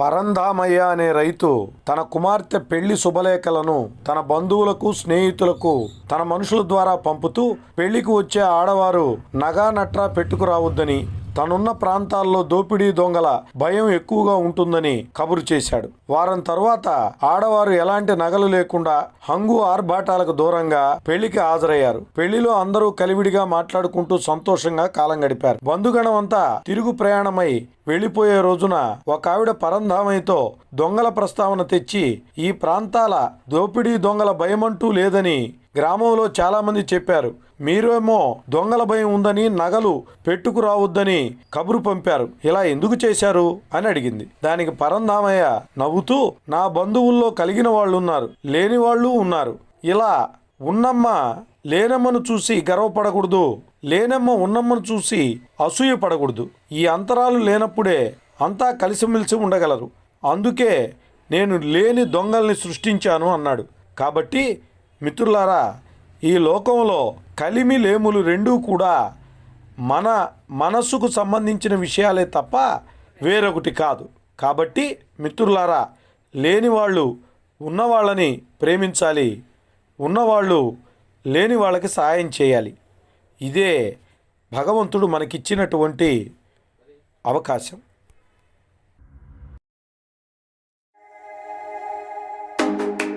పరంధామయ్య అనే రైతు తన కుమార్తె పెళ్ళి శుభలేఖలను తన బంధువులకు స్నేహితులకు తన మనుషుల ద్వారా పంపుతూ పెళ్ళికి వచ్చే ఆడవారు నగా నట్రా పెట్టుకురావద్దని తనున్న ప్రాంతాల్లో దోపిడీ దొంగల భయం ఎక్కువగా ఉంటుందని కబురు చేశాడు. వారం తర్వాత ఆడవారు ఎలాంటి నగలు లేకుండా హంగు ఆర్భాటాలకు దూరంగా పెళ్ళికి హాజరయ్యారు. పెళ్ళిలో అందరూ కలివిడిగా మాట్లాడుకుంటూ సంతోషంగా కాలం గడిపారు. బంధుగణం అంతా తిరుగు ప్రయాణమై వెళ్ళిపోయే రోజున ఒక ఆవిడ పరంధామయ్యతో దొంగల ప్రస్తావన తెచ్చి ఈ ప్రాంతాల దోపిడీ దొంగల భయమంటూ లేదని గ్రామంలో చాలామంది చెప్పారు మీరేమో దొంగల భయం ఉందని నగలు పెట్టుకురావద్దని కబురు పంపారు. ఇలా ఎందుకు చేశారు? అని అడిగింది. దానికి పరంధామయ్య నవ్వుతూ నా బంధువుల్లో కలిగిన వాళ్ళు ఉన్నారు లేని వాళ్ళు ఉన్నారు. ఇలా ఉన్నమ్మ లేనమ్మను చూసి గర్వపడకూడదు లేనమ్మ ఉన్నమ్మను చూసి అసూయ పడకూడదు ఈ అంతరాలు లేనప్పుడే అంతా కలిసిమెలిసి ఉండగలరు. అందుకే నేను లేని దొంగల్ని సృష్టించాను అన్నాడు. కాబట్టి మిత్రులారా ఈ లోకంలో కలిమి లేములు రెండూ కూడా మన మనసుకు సంబంధించిన విషయాలే తప్ప వేరొకటి కాదు. కాబట్టి మిత్రులారా లేని వాళ్ళు ఉన్నవాళ్ళని ప్రేమించాలి. ఉన్నవాళ్ళు లేని వాళ్ళకి సహాయం చేయాలి. ఇదే భగవంతుడు మనకిచ్చినటువంటి అవకాశం. thank you